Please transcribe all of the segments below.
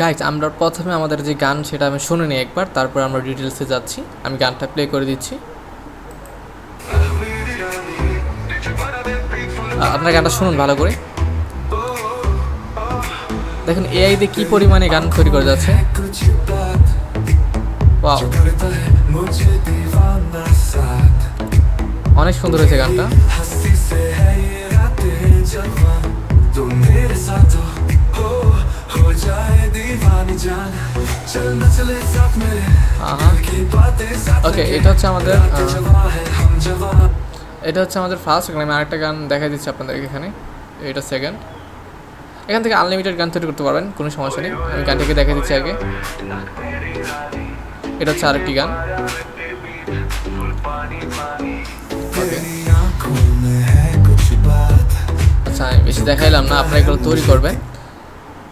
Guys আমরা প্রথমে আমাদের যে গান, সেটা আমি শুনে নিই একবার, তারপর আমরা ডিটেলসে যাচ্ছি। আমি গানটা প্লে করে দিচ্ছি। আপনার গানটা শুনুন ভালো করে। দেখুন এআই দিয়ে কী পরিমাণে গান তৈরি করে যাচ্ছে। অনেক সুন্দর হয়েছে গানটা। Uh-huh. ওকে এটা হচ্ছে আমাদের uh, এটা হচ্ছে আমাদের ফার্স্ট গান আমি আরেকটা গান দেখাই দিচ্ছি আপনাদেরকে এখানে। এটা সেকেন্ড এখান থেকে আনলিমিটেড গান তৈরি করতে পারবেন কোনো সমস্যা নেই। আমি গানটাকে দেখাই দিচ্ছি আগে। এটা হচ্ছে আরেকটি গান। আচ্ছা বেশি দেখাইলাম না আপনারা এগুলো তৈরি করবেন।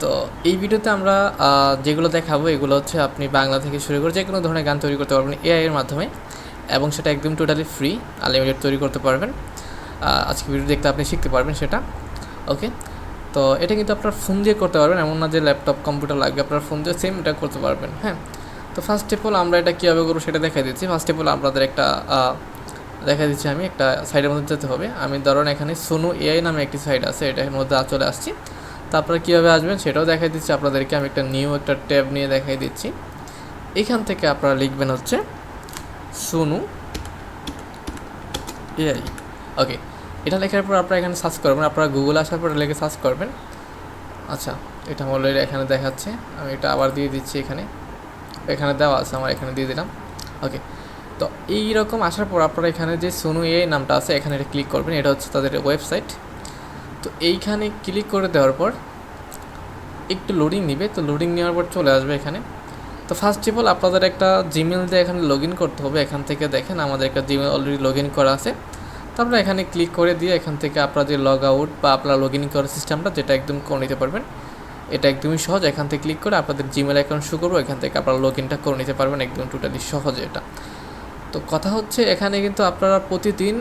তো এই ভিডিওতে আমরা যেগুলো দেখাবো, এগুলো হচ্ছে আপনি বাংলা থেকে শুরু করে যে কোনো ধরনের গান তৈরি করতে পারবেন এআই এর মাধ্যমে এবং সেটা একদম টোটালি ফ্রি আনলিমিটেড তৈরি করতে পারবেন। আজকে ভিডিও দেখতে আপনি শিখতে পারবেন সেটা। ওকে তো এটা কিন্তু আপনার ফোন দিয়ে করতে পারবেন, এমন না যে ল্যাপটপ কম্পিউটার লাগবে, আপনার ফোন দিয়ে সেম এটা করতে পারবেন হ্যাঁ? তো ফার্স্ট অফ অল আমরা এটা কীভাবে করব সেটা দেখাই দিচ্ছি। ফার্স্ট অফ অল আপনাদের একটা দেখা দিচ্ছি আমি, একটা সাইডের মধ্যে যেতে হবে। আমি ধরুন এখানে সোনু এআই নামে একটি সাইড আছে, এটার মধ্যে চলে আসছি। তারপরে কীভাবে আসবেন সেটাও দেখাই দিচ্ছি আপনাদেরকে। আমি একটা নিউ একটা ট্যাব নিয়ে দেখাই দিচ্ছি। এখান থেকে আপনারা লিখবেন হচ্ছে সোনু এআই। ওকে এটা লেখার পর আপনারা এখানে সার্চ করবেন। আপনারা গুগল আসার পর লেখে সার্চ করবেন। আচ্ছা এটা অলরেডি এখানে দেখাচ্ছে। আমি এটা আবার দিয়ে দিচ্ছি এখানে। এখানে দেওয়া আছে, আমার এখানে দিয়ে দিলাম। ওকে তো এই রকম আসার পর আপনারা এখানে যে সোনু এ নামটা আছে, এখানে এটা ক্লিক করবেন। এটা হচ্ছে তাদের ওয়েবসাইট তো এইখানে ক্লিক করে দেওয়ার পর একটু লোডিং নিবে, তো লোডিং নেওয়ার পর চলে আসবে এখানে। তো ফার্স্ট অফ অল আপনাদের একটা জিমেল দিয়ে এখানে লগ করতে হবে, এখান থেকে দেখেন আমাদের একটা জিমেল অলরেডি লগ করা আছে। তারপরে এখানে ক্লিক করে দিয়ে এখান থেকে আপনাদের লগ আউট বা আপনার লগ ইন করার সিস্টেমটা যেটা একদম করে নিতে পারবেন, এটা একদমই সহজ। এখান থেকে ক্লিক করে আপনাদের জিমেল অ্যাকাউন্ট শুরু করব, এখান থেকে আপনারা লগ ইনটা করে নিতে পারবেন, একদম টোটালি সহজে এটা। তো কথা হচ্ছে এখানে কিন্তু আপনারা প্রতিদিন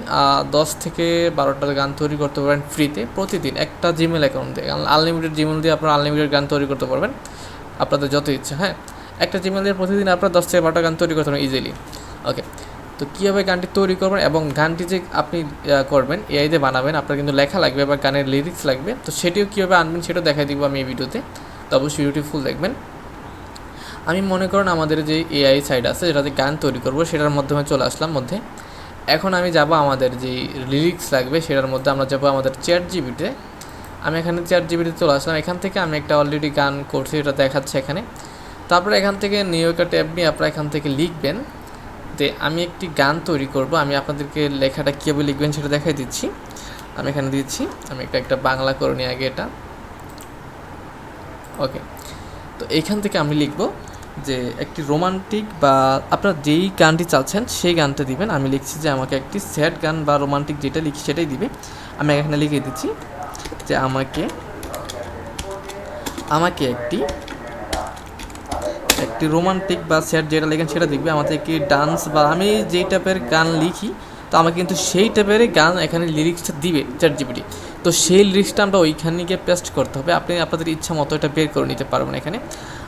দশ থেকে বারোটা গান তৈরি করতে পারবেন ফ্রিতে প্রতিদিন। একটা জিমেল অ্যাকাউন্ট দিয়ে আনলিমিটেড জিমেল দিয়ে আপনারা আনলিমিটেড গান তৈরি করতে পারবেন, আপনাদের যত ইচ্ছা হ্যাঁ? একটা জিমেল দিয়ে প্রতিদিন আপনারা দশ থেকে বারোটা গান তৈরি করতে পারবেন ইজিলি ওকে তো কীভাবে গানটি তৈরি করবেন এবং গানটি যে আপনি করবেন এআই দিয়ে বানাবেন, আপনার কিন্তু লেখা লাগবে বা গানের লিরিক্স লাগবে, তো সেটিও কীভাবে আনবেন সেটাও দেখাই দিব আমি এই ভিডিওতে। তো অবশ্যই ভিডিওটি ফুল দেখবেন। আমি মনে করেন আমাদের যে এআই সাইড আছে, যেটাতে গান তৈরি করব, সেটার মাধ্যমে চলে আসলাম মধ্যে। এখন আমি যাব আমাদের যে লিরিক্স লাগবে, সেটার মধ্যে আমরা যাব আমাদের চ্যাট জিবিতে আমি এখানে চ্যাট জিবিতে চলে আসলাম। এখান থেকে আমি একটা অলরেডি গান করছি, এটা দেখাচ্ছে এখানে। তারপরে এখান থেকে নিউ একটা ট্যাব নিয়ে আপনারা এখান থেকে লিখবেন। যে আমি একটি গান তৈরি করব। আমি আপনাদেরকে লেখাটা কীভাবে লিখবেন সেটা দেখাই দিচ্ছি। আমি এখানে দিচ্ছি, আমি একটা একটা বাংলা করে নিই আগে এটা। ওকে তো এইখান থেকে আমি লিখব। যে একটি রোমান্টিক বা আপনার যেই গানটি চাচ্ছেন, সেই গানটা দিবেন। আমি লিখছি যে আমাকে একটি স্যাড গান বা রোমান্টিক যেটা লিখি সেটাই দিবে। আমি এখানে লিখে দিচ্ছি যে আমাকে আমাকে একটি একটি রোমান্টিক বা স্যাড যেটা লেখেন সেটা দেখবে। আমাদের কি ডান্স বা আমি যেই টাইপের গান লিখি, তো আমাকে কিন্তু সেই টাইপের গান এখানে লিরিক্সটা দিবে চ্যাট জিপিটি তো সেই লিরিক্সটা আমরা ওইখানে গিয়ে পেস্ট করতে হবে। আপনি আপনাদের ইচ্ছা মতো এটা বের করে নিতে পারবেন এখানে।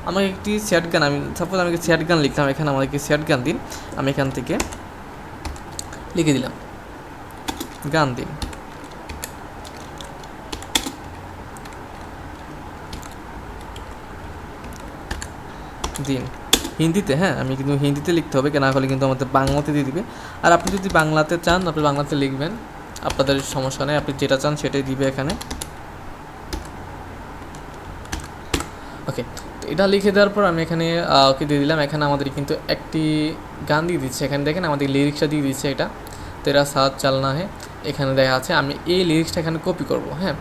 আমাকে একটি স্যাড গান, আমি সাপোজ আমাকে স্যাড গান লিখলাম, এখানে আমাদেরকে স্যাড গান দিন। আমি এখান থেকে লিখে দিলাম। গান দিন। দিন। হিন্দিতে হ্যাঁ আমি কিন্তু হিন্দিতে লিখতে হবে না হলে কিন্তু আমাদের বাংলাতে দিয়ে দিবে। আর আপনি যদি বাংলাতে চান, আপনি বাংলাতে লিখবেন। আপনাদের সমস্যা নেই, আপনি যেটা চান সেটাই দিবে এখানে ওকে তো এটা লিখে দেওয়ার পর আমি এখানে ওকে দিয়ে দিলাম। এখানে আমাদের কিন্তু একটি গান দিয়ে দিচ্ছে। এখানে দেখেন আমাদের লিরিক্সটা দিয়ে দিচ্ছে এটা। তেরা সাত চালনা হে। এখানে দেখা আছে আমি এই লিরিক্সটা এখানে কপি করব হ্যাঁ?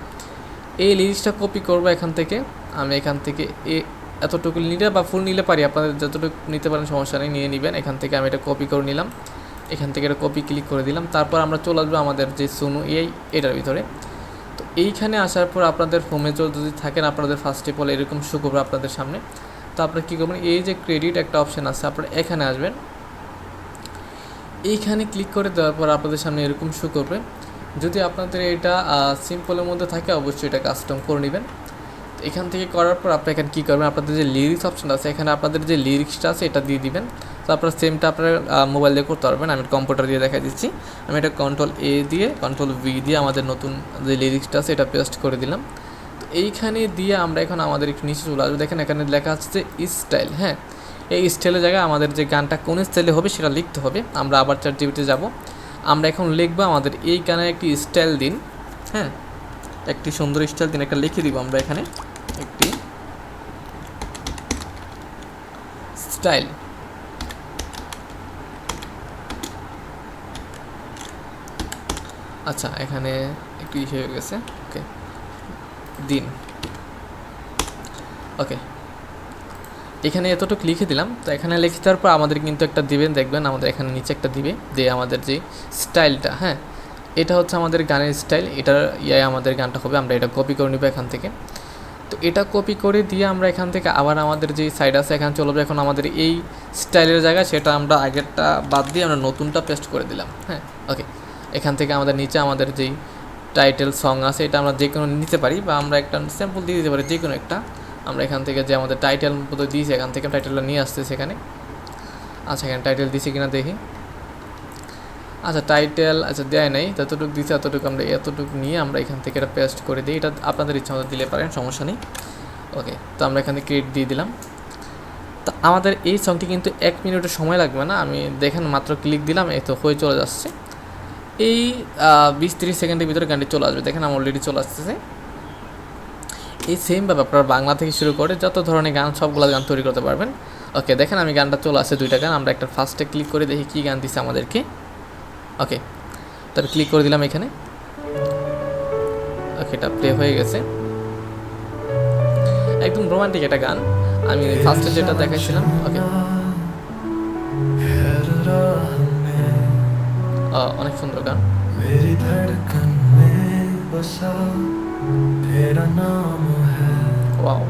এই লিরিক্সটা কপি করব এখান থেকে। আমি এখান থেকে এ এতটুকু নিলে বা ফুল নিলে পারি। আপনাদের যতটুকু নিতে পারেন সমস্যা নেই, নিয়ে নেবেন। এখান থেকে আমি এটা কপি করে নিলাম। এখান থেকে এটা কপি ক্লিক করে দিলাম। তারপর আমরা চলে আসব আমাদের যে সোনু এই এটার ভিতরে। এইখানে আসার পর আপনাদের হোমে যদি থাকেন, আপনাদের ফার্স্ট অফ অল এরকম শো করবে আপনাদের সামনে। তো আপনারা কী করবেন? এই যে ক্রেডিট একটা অপশান আছে, আপনারা এখানে আসবেন। এইখানে ক্লিক করে দেওয়ার পর আপনাদের সামনে এরকম শো করবে যদি আপনাদের এটা সিম্পলের মধ্যে থাকে, অবশ্যই এটা কাস্টম করে নেবেন। এখান থেকে করার পর আপনি এখানে কী করবেন? আপনাদের যে লিরিক্স অপশন আছে, এখানে আপনাদের যে লিরিক্সটা আছে, এটা দিয়ে দিবেন। তো আপনার সেমটা আপনার মোবাইল দিয়ে করতে পারবেন। আমি কম্পিউটার দিয়ে দেখাই দিচ্ছি। আমি এটা কন্ট্রোল এ দিয়ে কন্ট্রোল ভি দিয়ে আমাদের নতুন যে লিরিক্সটা আছে, এটা পেস্ট করে দিলাম। তো এইখানে দিয়ে আমরা এখন আমাদের একটু নিচে চলে আসব। দেখেন এখানে লেখা আছে যে স্টাইল হ্যাঁ? এই স্টাইলের জায়গায় আমাদের যে গানটা কোন স্টাইলে হবে সেটা লিখতে হবে। আমরা আবার চার জিবিতে যাব। আমরা এখন লিখব আমাদের এই গানের একটি স্টাইল দিন হ্যাঁ? একটি সুন্দর স্টাইল দিন একটা লিখে দিব আমরা এখানে। একটি স্টাইল আচ্ছা এখানে একটু ইয়ে হয়ে গেছে। ওকে। দিন। ওকে। এখানে এতটুকু লিখে দিলাম। তো এখানে লিখে দেওয়ার পর আমাদের কিন্তু একটা দিবেন, দেখবেন আমাদের এখানে নিচে একটা দিবে যে আমাদের যে স্টাইলটা হ্যাঁ? এটা হচ্ছে আমাদের গানের স্টাইল। এটার ইয়ে আমাদের গানটা হবে, আমরা এটা কপি করে নেব এখান থেকে। তো এটা কপি করে দিয়ে আমরা এখান থেকে আবার আমাদের যে সাইড আছে, এখানে চলে যাব। এখন আমাদের এই স্টাইলের জায়গায় সেটা আমরা আগেরটা বাদ দিয়ে আমরা নতুনটা পেস্ট করে দিলাম হ্যাঁ? ওকে। এখান থেকে আমাদের নিচে আমাদের যেই টাইটেল সং আছে, এটা আমরা যে কোনো নিতে পারি বা আমরা একটা স্যাম্পল দিয়ে দিতে পারি যে কোনো একটা। আমরা এখান থেকে যে আমাদের টাইটেল মতো দিয়েছি, এখান থেকে টাইটেলটা নিয়ে আসতে সেখানে আচ্ছা এখানে টাইটেল দিয়েছি কিনা দেখি। আচ্ছা টাইটেল আচ্ছা দেয় নাই। যতটুকু দিচ্ছে এতটুকু আমরা, এতটুকু নিয়ে আমরা এখান থেকে এটা পেস্ট করে দিই। এটা আপনাদের ইচ্ছা মতো দিলে পারেন, সমস্যা নেই। ওকে তো আমরা এখান ক্রিয়েট দিয়ে দিলাম। তো আমাদের এই সংটি কিন্তু এক মিনিটের সময় লাগবে না। আমি দেখেন মাত্র ক্লিক দিলাম, এই তো হয়ে চলে যাচ্ছে। এই বিশ তিরিশ সেকেন্ডের ভিতরে গানটি চলে আসবে। দেখেন, আমার অলরেডি চলে আসতেছে। এই সেমভাবে আপনারা বাংলা থেকে শুরু করে যত ধরনের গান, সবগুলো গান তৈরি করতে পারবেন। ওকে দেখেন, আমি গানটা চলে আসছে দুইটা গান। আমরা একটা ফার্স্টে ক্লিক করে দেখি কী গান দিচ্ছে আমাদেরকে। ওকে তারপর ক্লিক করে দিলাম এখানে। ওকে এটা প্লে হয়ে গেছে। একদম রোমান্টিক একটা গান। আমি ফার্স্টে যেটা দেখাইছিলাম ওকে অনেক সুন্দর গান मेरी धड़कन में बसा तेरा नाम है ওয়াও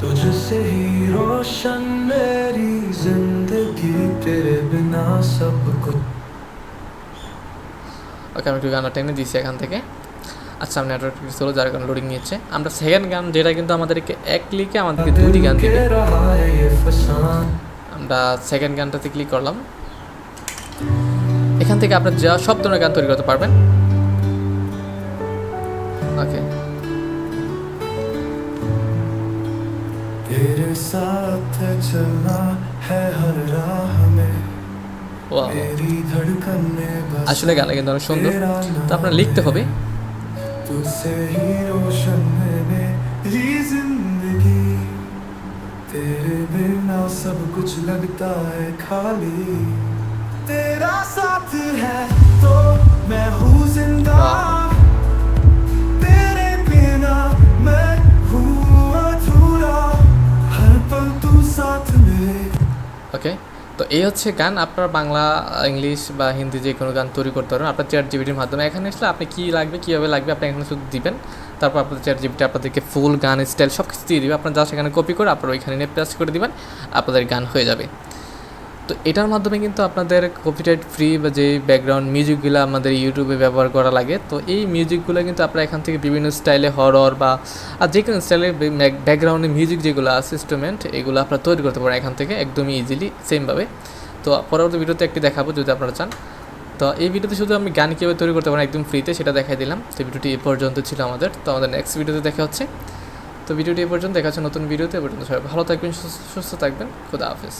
तुझसे ही रोशन मेरी जिंदगी तेरे बिना सब कुछ ওকে আমি একটু গানটা টেনে দিয়েছি এখান থেকে আচ্ছা আমি নেটওয়ার্ক ছিল যার কারণে লোডিং নিচ্ছে আমরা সেকেন্ড গান যেটা কিন্তু আমাদেরকে এক ক্লিকে আমাদেরকে দুটি গান দিবে के रहा है ये फसान আমরা সেকেন্ড গানটাতে ক্লিক করলাম এখান থেকে আপনার যা সব ধরনের গান তৈরি করতে পারবেন ওকে तेरे साथ चलना है हर राह में ওয়াও मेरी धड़कन में बसा আসলে গানটা কিন্তু অনেক সুন্দর तेरा তো আপনার লিখতে হবে तुझसे ही रोशन है मेरी जिंदगी तेरे बिना सब कुछ लगता है खाली तेरा साथ है तो मैं हूँ जिंदा तेरे बिना मैं हूँ अधूरा हर पल तू साथ में ওকে তো এই হচ্ছে গান আপনার বাংলা ইংলিশ বা হিন্দি যে কোনো গান তৈরি করতে পারবেন আপনার চেয়ার জিবিটির মাধ্যমে এখানে আসলে আপনি কী লাগবে কীভাবে লাগবে আপনি এখানে শুধু দিবেন তারপর আপনার চেয়ার জিবিটি আপনাদেরকে ফুল গান স্টাইল সব কিছু দিয়ে দিবে আপনার যা সেখানে কপি করে আপনার ওইখানে নিয়ে পেস্ট করে দিবেন আপনাদের গান হয়ে যাবে তো এটার মাধ্যমে কিন্তু আপনাদের কপিরাইট ফ্রি বা যে ব্যাকগ্রাউন্ড মিউজিকগুলো আমাদের ইউটিউবে ব্যবহার করা লাগে, তো এই মিউজিকগুলো কিন্তু আপনারা এখান থেকে বিভিন্ন স্টাইলে হরর বা, আর যে কোনো স্টাইলে ব্যাকগ্রাউন্ডে মিউজিক যেগুলো আছে ইনস্ট্রুমেন্ট এগুলো আপনারা তৈরি করতে পারেন এখান থেকে একদমই ইজিলি সেমভাবে তো পরবর্তী ভিডিওতে একটি দেখাবো যদি আপনারা চান। তো এই ভিডিওতে শুধু আমি গান কীভাবে তৈরি করতে পারেন একদম ফ্রিতে সেটা দেখাই দিলাম। তো ভিডিওটি এ পর্যন্ত ছিল আমাদের। তো আমাদের নেক্সট ভিডিওতে দেখা হচ্ছে। তো ভিডিওটি এ পর্যন্ত, দেখা হচ্ছে নতুন ভিডিওতে এ পর্যন্ত সবাই ভালো থাকবেন, সুস্থ- সুস্থ থাকবেন। খুদা হাফেজ।